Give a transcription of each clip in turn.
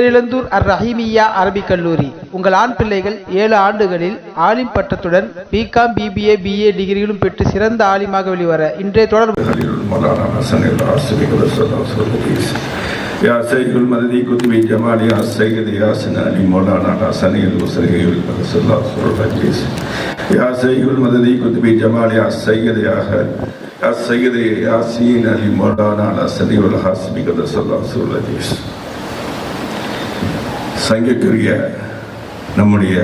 பேரிழந்தூர் அர் ரஹீமியா அரபிக் கல்லூரி உங்கள் ஆண் பிள்ளைகள் ஏழு ஆண்டுகளில் ஆலிம் பட்டத்துடன் பிகாம் பிபிஏ பிஏ டிகிரிகளும் பெற்று சிறந்த ஆலிமாக வெளிவர இன்றைய தொடர்பு خليل المولانا حسن العاصمي رسول الله صلى الله عليه وسلم يا سيد المدني كتب جمال يا سيد ياسن علي مولانا حسن الوسري رسول الله صلى الله عليه وسلم يا سيد المدني كتب جمال يا سيد يا أهل يا سيد ياسين علي مولانا حسن الحاسمي رسول الله صلى الله عليه وسلم சங்கக்குரிய நம்முடைய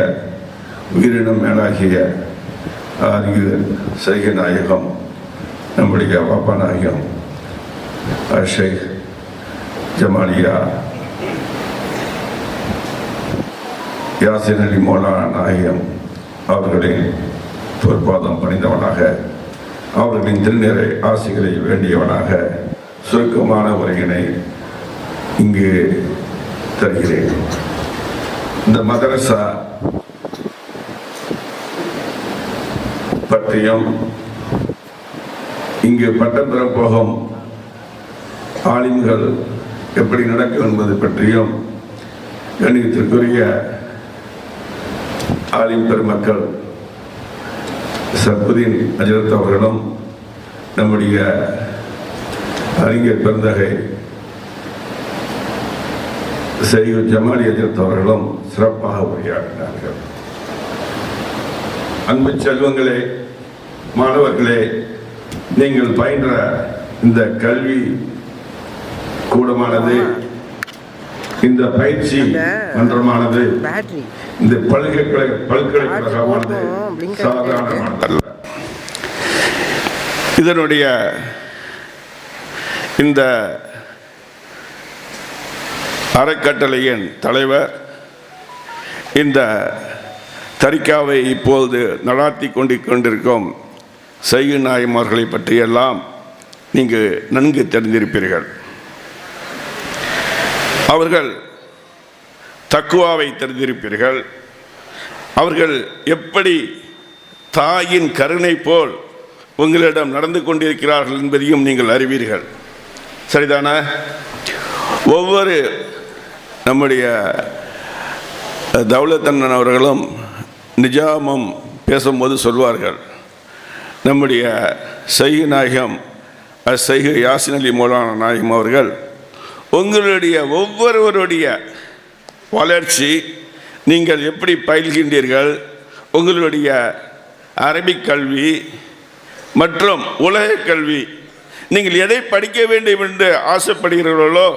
உயிரினம் மேலாகிய அறிஞர் செய்க நாயகம் நம்முடைய பாப்பா நாயகம் ஷேக் ஜமாலியா யாசின் அலி மோலா நாயகம் அவர்களின் பொற்பாதம் பணிந்தவனாக அவர்களின் திருநிறை ஆசைகளை வேண்டியவனாக சுருக்கமான உரையினை இங்கு தருகிறேன். இந்த மதரசா பற்றியும் இங்கு பட்டம் போகும் ஆலிம்கள் எப்படி நடக்கும் என்பது பற்றியும் கணிதத்திற்குரிய ஆலிம் பெருமக்கள் சர்புதீன் அஜரத் அவர்களும் நம்முடைய அறிஞர் பெருந்தகை செய்யூர் ஜமாலி அஜரத் அவர்களும் சிறப்பாக உரையாடினார்கள். அன்பு செல்வங்களே மாணவர்களே நீங்கள் பயின்ற இந்த கல்வி கூடமானது இந்த பயிற்சி மன்றமானது இந்த பல்கலைக்கழக பல்கலைக்கழகமானது சாதாரணமானதல்ல இதனுடைய இந்த அறக்கட்டளையின் தலைவர். இந்த தரிக்காவை இப்பொழுது நடாத்தி கொண்டு கொண்டிருக்கும் செய்கு நாயமார்களை பற்றியெல்லாம் நீங்கள் நன்கு தெரிந்திருப்பீர்கள். அவர்கள் தக்குவாவை தெரிந்திருப்பீர்கள். அவர்கள் எப்படி தாயின் கருணை போல் உங்களிடம் நடந்து கொண்டிருக்கிறார்கள் என்பதையும் நீங்கள் அறிவீர்கள். சரிதான? ஒவ்வொரு நம்முடைய தௌலத்தண்ணன் அவர்களும் நிஜாமம் பேசும்போது சொல்வார்கள். நம்முடைய சைகு நாயகம் செய்கு யாசின் அலி நாயகம் அவர்கள் உங்களுடைய ஒவ்வொருவருடைய வளர்ச்சி நீங்கள் எப்படி பயில்கின்றீர்கள்? உங்களுடைய அரபிக் கல்வி மற்றும் உலக கல்வி நீங்கள் எதை படிக்க வேண்டும் என்று ஆசைப்படுகிறீர்களோ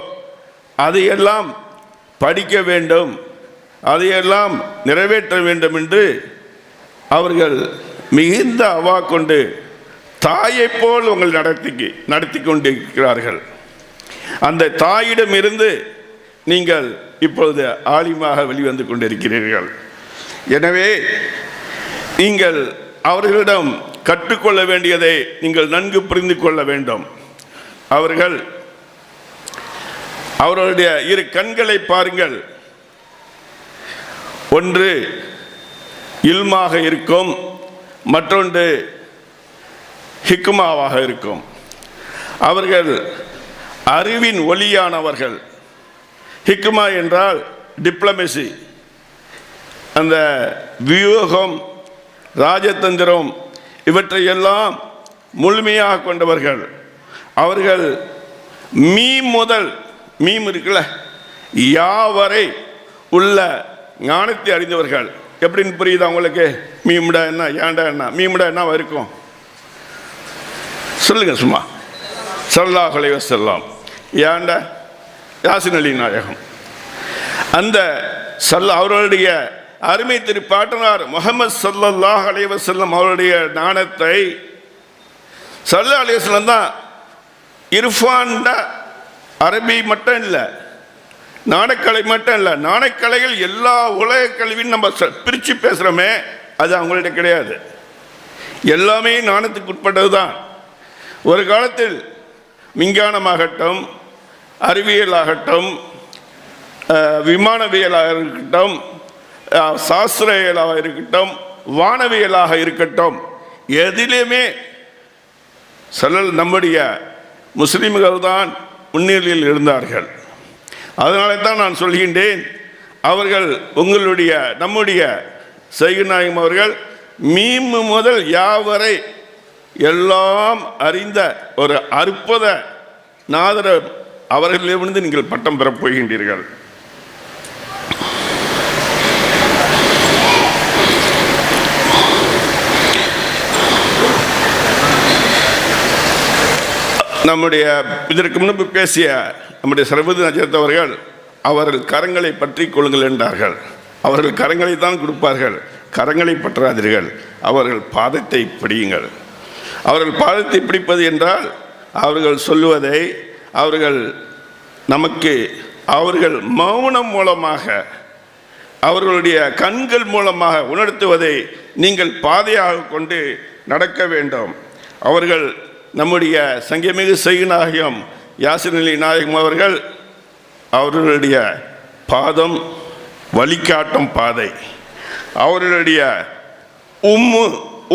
அதையெல்லாம் படிக்க வேண்டும். அதையெல்லாம் நிறைவேற்ற வேண்டும் என்று அவர்கள் மிகுந்த அவா கொண்டு தாயைப் போல் உங்கள் நடத்தி நடத்தி கொண்டிருக்கிறார்கள். அந்த தாயிடம் இருந்து நீங்கள் இப்பொழுது ஆலிமாக வெளிவந்து கொண்டிருக்கிறீர்கள். எனவே நீங்கள் அவர்களிடம் கற்றுக்கொள்ள வேண்டியதை நீங்கள் நன்கு புரிந்து கொள்ள வேண்டும். அவர்கள் அவர்களுடைய இரு கண்களை பாருங்கள். ஒன்று இல்மாக இருக்கும் மற்றொன்று ஹிக்குமாவாக இருக்கும். அவர்கள் அறிவின் ஒளியானவர்கள். ஹிக்குமா என்றால் டிப்ளமசி அந்த வியூகம் ராஜதந்திரம் இவற்றையெல்லாம் முழுமையாக கொண்டவர்கள். அவர்கள் மீ முதல் மீம் இருக்குல்ல? யாவரை உள்ள ஞானத்தை அறிந்தவர்கள். எப்படின்னு புரியுதா உங்களுக்கு? மீமுடா என்ன ஏண்டா என்ன? மீமுடா என்ன இருக்கும்? சொல்லுங்க சும்மா. சல்லாஹ் அலைவசல்லாம் ஏண்டா யாசின் அலி நாயகம். அந்த சல்ல அவர்களுடைய அருமை திரு பாட்டனார் முகமது சல்லல்லாஹ் அலைவசல்லம் அவருடைய ஞானத்தை சல்லா அலைவசல்லம் தான் இர்ஃபான்டா அரபி மட்டும் இல்லை நாணக்கலை மட்டும் இல்லை நாணக்கலைகள் எல்லா உலக கல்வின்னு நம்ம ச- பிரித்து பேசுகிறோமே அது அவங்கள்ட்ட கிடையாது. எல்லாமே நாணத்துக்கு உட்பட்டது தான் ஒரு காலத்தில் விஞ்ஞானமாகட்டும் அறிவியலாகட்டும் விமானவியலாக இருக்கட்டும் சாஸ்திரவியலாக சாஸ்திரியலாக இருக்கட்டும் வானவியலாக இருக்கட்டும் எதிலையுமே செல்லல் நம்முடைய முஸ்லீம்கள் தான் முன்னிலையில் இருந்தார்கள். அதனால தான் நான் சொல்கின்றேன் அவர்கள் உங்களுடைய நம்முடைய சைகுநாயகம் அவர்கள் மீமு முதல் யாவரை எல்லாம் அறிந்த ஒரு அற்புத நாதர அவர்களிலிருந்து நீங்கள் பட்டம் பெறப் போகின்றீர்கள். நம்முடைய இதற்கு முன்பு பேசிய நம்முடைய சர்வதி நட்சத்திரத்தவர்கள் அவர்கள் கரங்களை பற்றி கொள்ளுங்கள் என்றார்கள். அவர்கள் கரங்களை தான் கொடுப்பார்கள். கரங்களை பற்றாதீர்கள். அவர்கள் பாதத்தை பிடியுங்கள். அவர்கள் பாதத்தை பிடிப்பது என்றால் அவர்கள் சொல்லுவதை அவர்கள் நமக்கு அவர்கள் மௌனம் மூலமாக அவர்களுடைய கண்கள் மூலமாக உணர்த்துவதை நீங்கள் பாதையாக கொண்டு நடக்க வேண்டும். அவர்கள் நம்முடைய சங்கமிகு செய்நாயகம் யாசினலி நாயகம் அவர்கள் அவர்களுடைய பாதம் வழிகாட்டும் பாதை. அவர்களுடைய உம்மு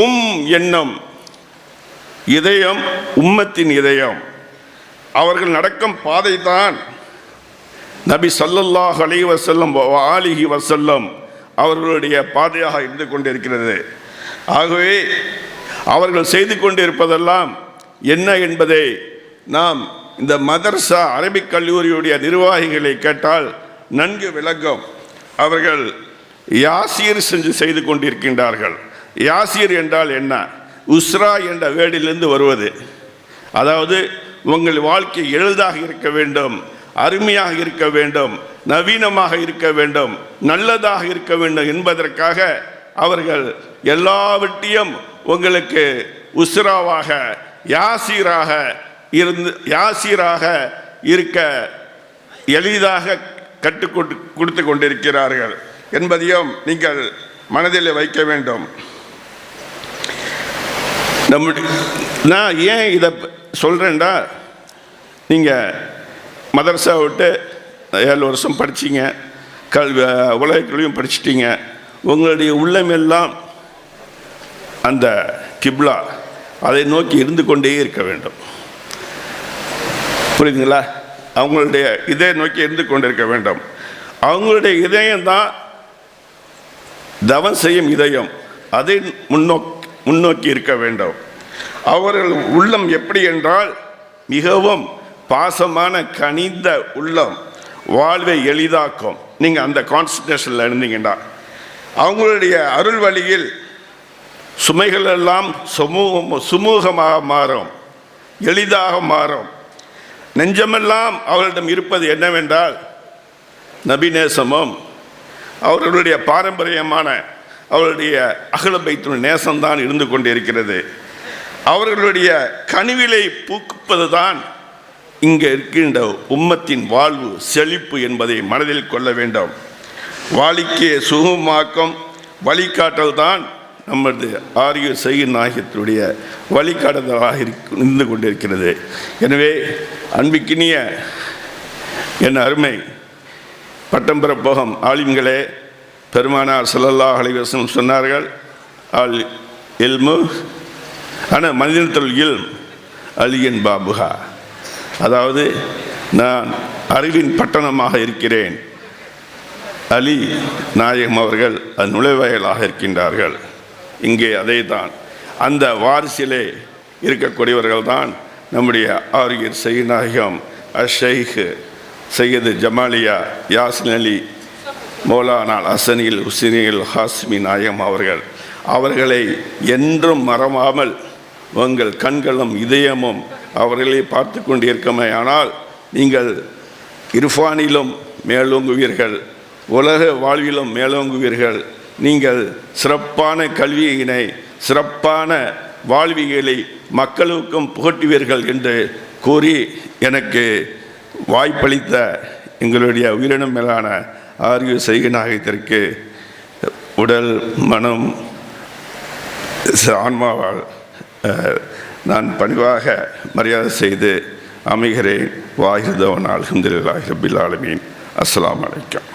உம் எண்ணம் இதயம் உம்மத்தின் இதயம் அவர்கள் நடக்கும் பாதை தான் நபி சல்லல்லாஹ் அலி வசல்லம் ஆலிஹி வசல்லம் அவர்களுடைய பாதையாக இருந்து கொண்டிருக்கிறது. ஆகவே அவர்கள் செய்து கொண்டிருப்பதெல்லாம் என்ன என்பதை நாம் இந்த மதர்சா அரபிக் கல்லூரியுடைய நிர்வாகிகளை கேட்டால் நன்கு விளங்கும். அவர்கள் யாசீர் செஞ்சு செய்து கொண்டிருக்கின்றார்கள். யாசீர் என்றால் என்ன? உஸ்ரா என்ற வேடிலிருந்து வருவது. அதாவது உங்கள் வாழ்க்கை எளிதாக இருக்க வேண்டும் அருமையாக இருக்க வேண்டும் நவீனமாக இருக்க வேண்டும் நல்லதாக இருக்க வேண்டும் என்பதற்காக அவர்கள் எல்லாவற்றையும் உங்களுக்கு உஸ்ராவாக யாசீராக இருந்து யாசீராக இருக்க எளிதாக கற்றுக் கொடுத்து கொண்டிருக்கிறார்கள் என்பதையும் நீங்கள் மனதில் வைக்க வேண்டும். நம்முடைய நான் ஏன் இதை சொல்கிறேன்டா நீங்கள் மதரசா விட்டு ஏழு வருஷம் படிச்சிங்க கல்வி உலக கல்வியும் படிச்சிட்டீங்க. உங்களுடைய உள்ளமெல்லாம் அந்த கிப்லா. அதை நோக்கி இருந்து கொண்டே இருக்க வேண்டும். புரியுதுங்களா? அவங்களுடைய இதை நோக்கி இருந்து கொண்டிருக்க வேண்டும். அவங்களுடைய இதயம்தான் தவம் செய்யும் இதயம். அதை முன்னோக்கி முன்னோக்கி இருக்க வேண்டும். அவர்கள் உள்ளம் எப்படி என்றால் மிகவும் பாசமான கனிந்த உள்ளம். வாழ்வை எளிதாக்கும். நீங்கள் அந்த கான்சன்ட்ரேஷனில் இருந்தீங்கன்னா அவங்களுடைய அருள் வழியில் சுமைகள் எல்லாம் சுமூகம் சுமூகமாக மாறும் எளிதாக மாறும். நெஞ்சமெல்லாம் அவர்களிடம் இருப்பது என்னவென்றால் நபிநேசமும் அவர்களுடைய பாரம்பரியமான அவர்களுடைய அகலபைத்தின் நேசம்தான் இருந்து கொண்டிருக்கிறது. அவர்களுடைய கனிவிலை பூக்குப்பது தான் இங்கே இருக்கின்ற உம்மத்தின் வாழ்வு செழிப்பு என்பதை மனதில் கொள்ள வேண்டும். வாளிக்கு சுகமாக்கம் வழிகாட்டல் தான் நமது ஆரிய செய்யும் நாயகத்தினுடைய வழிகாடுதலாக இருக்க- இருந்து கொண்டிருக்கிறது. எனவே அன்பிக்கினிய என் அருமை பட்டம் போகம் ஆலிம்களே பெருமானார் ஸல்லல்லாஹு அலைவசம் சொன்னார்கள் அல் எல்மு ஆனால் மனிதனத்தில் இல் அலியன் பாபுகா அதாவது நான் அறிவின் பட்டணமாக இருக்கிறேன். அலி நாயகம் அவர்கள் அது நுழைவாயிலாக இருக்கின்றார்கள். இங்கே அதே தான் அந்த வாரிசிலே இருக்கக்கூடியவர்கள் தான் நம்முடைய ஆரியர் செய்நாயகம் அஷைக் சையது ஜமாலியா யாசின் அலி மோலானால் அசனியில் ஹுசினில் ஹாஸ்மி நாயகம் அவர்கள். அவர்களை என்றும் மறவாமல் உங்கள் கண்களும் இதயமும் அவர்களை பார்த்து கொண்டிருக்கமே. ஆனால் நீங்கள் இர்ஃபானிலும் மேலோங்குவீர்கள். உலக வாழ்விலும் மேலோங்குவீர்கள். நீங்கள் சிறப்பான கல்வியினை சிறப்பான வாழ்வியலை மக்களுக்கும் புகட்டுவீர்கள் என்று கூறி எனக்கு வாய்ப்பளித்த எங்களுடைய உயிரினம் மேலான ஆர்ய செய்கநாயகத்திற்கு உடல் மனம் ஆன்மாவால் நான் பணிவாக மரியாதை செய்து அமைகிறேன். வாகிருதவன் அலமதுல்லாஹி ரபில் ஆலமீன். அஸ்லாம் வலைக்கம்